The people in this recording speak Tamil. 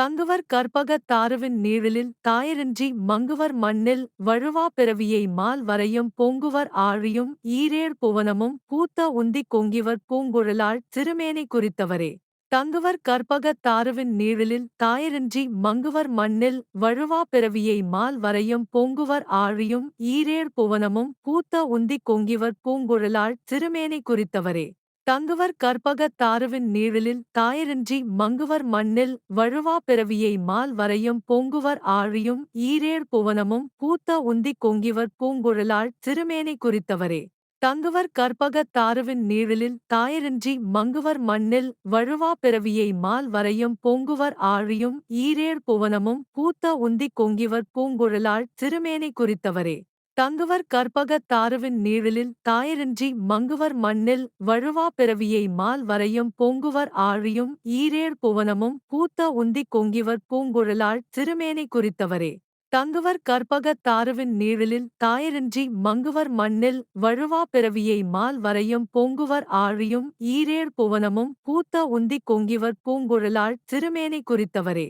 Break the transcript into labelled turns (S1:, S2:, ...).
S1: தங்குவர் கற்பகத் தாருவின் நீழலில் தாயரின்றி மங்குவர் மண்ணில் வழுவா பிறவியை மால் வரையும் பொங்குவர் ஆழியும் ஈரேழ் புவனமும் பூத்த உந்திக் கொங்கிவர் பூங்குழலாள் திருமேனி குறித்தவரே. தங்குவர் கற்பகத் தாருவின் நீழலில் தாயரின்றி மங்குவர் மண்ணில் வழுவா பிறவியை மால் வரையும் பொங்குவர் ஆழியும் ஈரேழ் புவனமும் பூத்த உந்திக் கொங்கிவர் பூங்குழலாள் திருமேனி குறித்தவரே. தங்குவர் கற்பகத் தாருவின் நீழலில் தாயரின்றி மங்குவர் மண்ணில் வழுவா பிறவியை மால் வரையும் பொங்குவர் ஆழியும் ஈரேழ் புவனமும் பூத்த உந்திக் கொங்கிவர் பூங்குழலாள் திருமேனி குறித்தவரே. தங்குவர் கற்பகத் தாருவின் நீழலில் தாயரின்றி மங்குவர் மண்ணில் வழுவா பிறவியை மால் வரையும் பொங்குவர் ஆழியும் ஈரேழ் புவனமும் பூத்த உந்திக் கொங்கிவர் பூங்குழலாள் திருமேனி குறித்தவரே. தங்குவர் கற்பகத் தாருவின் நீழலில் தாயரின்றி மங்குவர் மண்ணில் வழுவா பிறவியை மால் வரையும் பொங்குவர் ஆழியும் ஈரேழ் புவனமும் பூத்த உந்திக் கொங்கிவர் பூங்குழலாள் திருமேனி குறித்தவரே. தங்குவர் கற்பகத் தாருவின் நீழலில் தாயரின்றி மங்குவர் மண்ணில் வழுவா பிறவியை மால் வரையும் பொங்குவர் ஆழியும் ஈரேழ் புவனமும் பூத்த உந்திக் கொங்கிவர் பூங்குழலாள் திருமேனி குறித்தவரே.